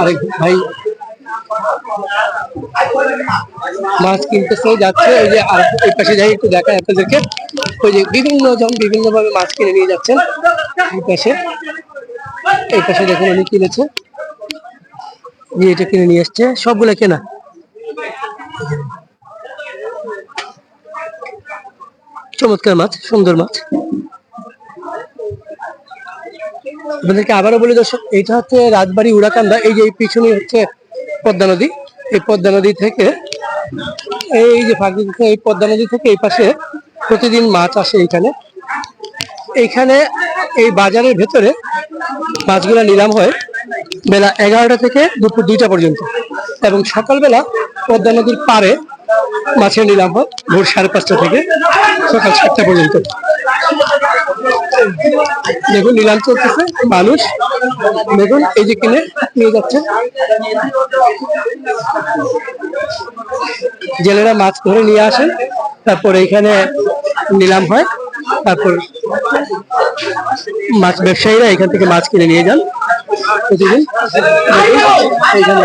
আরেক ভাই, মাছ কিনতেছে যাচ্ছে, ওই যে এই পাশে যাই একটু দেখায় আপনাদেরকে। ওই যে বিভিন্ন জন বিভিন্ন ভাবে মাছ কিনে নিয়ে যাচ্ছেন এই পাশে। এই পাশে দেখুন উনি কিনেছে। যে এটা কিনে নিয়ে এসছে, সবগুলো কেনা। চমৎকার মাছ, সুন্দর মাছ। আপনাদেরকে আবারও বলি দর্শক, এইটা হচ্ছে রাজবাড়ি উড়াকান্দা, এই যে এই পিছনে হচ্ছে পদ্মা নদী। এই পদ্মা নদী থেকে, এই যে ফাঁকি এই পদ্মা নদী থেকে এই পাশে প্রতিদিন মাছ আসে এইখানে। এইখানে এই বাজারের ভেতরে মাছগুলা নিলাম হয় বেলা এগারোটা থেকে দুপুর দুইটা পর্যন্ত। এবং সকালবেলা পদ্মা নদীর পাড়ে মাছের নিলাম হয় ভোর সাড়ে পাঁচটা থেকে সকাল সাতটা পর্যন্ত। দেখুন নিলাম চলতেছে মানুষ। দেখুন এই যে কিনে নিয়ে যাচ্ছে। জেলেরা মাছ ধরে নিয়ে আসেন তারপর এখানে নিলাম হয়। তারপর মাছ ব্যবসায়ীরা এখান থেকে মাছ কিনে নিয়ে যান। প্রতিদিন। এইখানে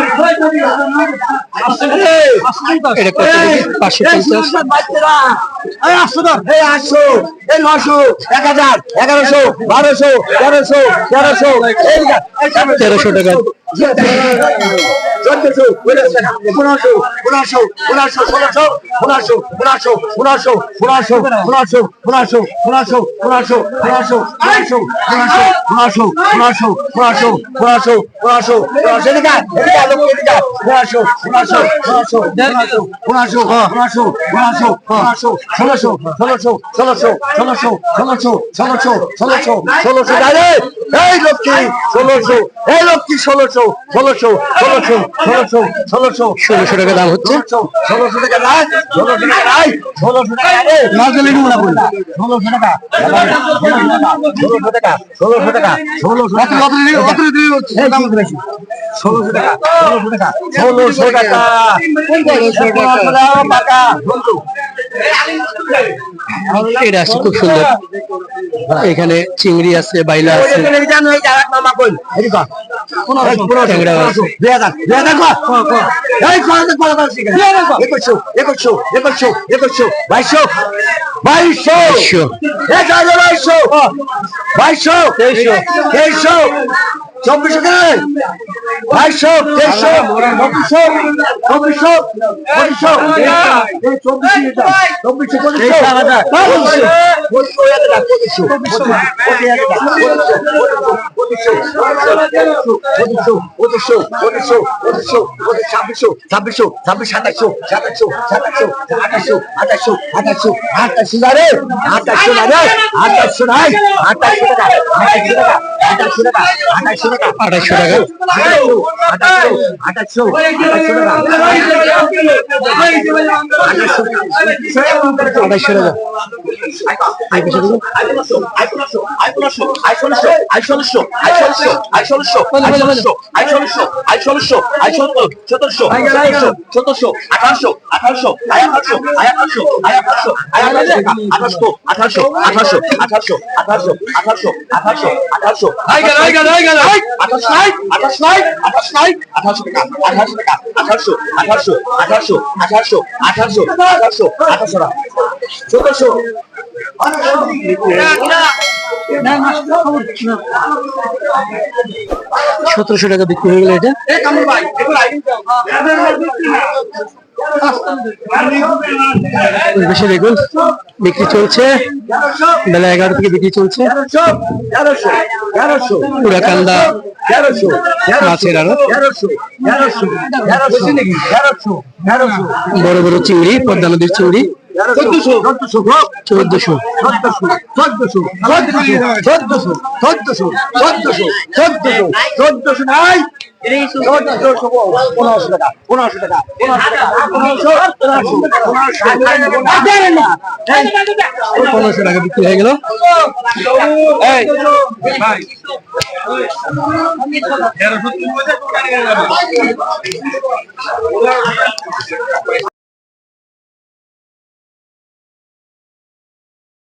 এটা কত? পাঁচশো পঞ্চাশ আটশো এই নশো এক হাজার এগারোশো বারোশো তেরোশো তেরোশো তেরোশো টাকা চোদ্দশো পনেরোশো পনেরোশো পনেরোশো ষোলোশো পনেরোশো পনেরোশো পনেরোশো পনেরোশো পনেরোশো পনেরোশো পনেরোশো পনেরোশো পনেরোশো পনেরোশো পনেরোশো পনেরোশো পনেরোশো পনেরোশো পনেরোশো পনেরোশো এদিকে এদিকে পনেরোশো পনেরোশো পনেরোশো পনেরোশো পনেরোশো পনেরোশো পনেরোশো ষোলোশো ষোলোশো ষোলোশো ষোলোশো ষোলোশো ষোলোশো ষোলোশো ষোলোশো এই লক্ষ্মী ষোলোশো এই লক্ষ্মী ষোলোশো ষোলোশো ষোলোশো ষোলোশো ষোলোশো ষোলোশো টাকা দাম হচ্ছে ষোলোশো টাকা নাই ষোলোশো টাকা নাই ষোলোশো টাকা রে নাজলি নুনা বলি ষোলোশো টাকা ষোলোশো টাকা ষোলোশো টাকা ষোলোশো টাকা ষোলোশো টাকা ষোলোশো টাকা ষোলোশো টাকা ষোলোশো টাকা এটা আছে খুব সুন্দর এখানে চিংড়ি আছে বাইলা আছে। বাইশো বাইশো বাইশো তেইশো তেইশো চব্বিশশো বাইশশো তেইশশো চব্বিশশো চব্বিশশো পঁচিশশো। চব্বিশশো চব্বিশশো পঁচিশশো ছাব্বিশশো ছাব্বিশশো ছাব্বিশ সাতাশশো সাতাশশো সাতাশশো আঠাশশো আঠাশশো আঠাশশো আঠাশশো না রে? আঠাশশো না রে? আঠাশশো নাই? আঠাশশো টাকা আঠাশশো টাকা আঠাশশো টাকা আঠাশশো টাকা আড়াইশো টাকা আঠাশ আঠাশ আঠাশ টাকা টাকা টাকা সতেরোশো টাকা বিক্রি হয়ে গেল এটা দেখুন বিক্রি চলছে বেলা এগারো থেকে বিক্রি চলছে বড় বড় চিংড়ি পদ্মা নদীর চিংড়ি। চোদ্দশো। চোদ্দশো চোদ্দশো। চোদ্দশো চোদ্দশো চোদ্দশো চোদ্দশো চোদ্দশো চোদ্দশো নাই। পনেরোশো টাকা বিক্রি হয়ে গেল।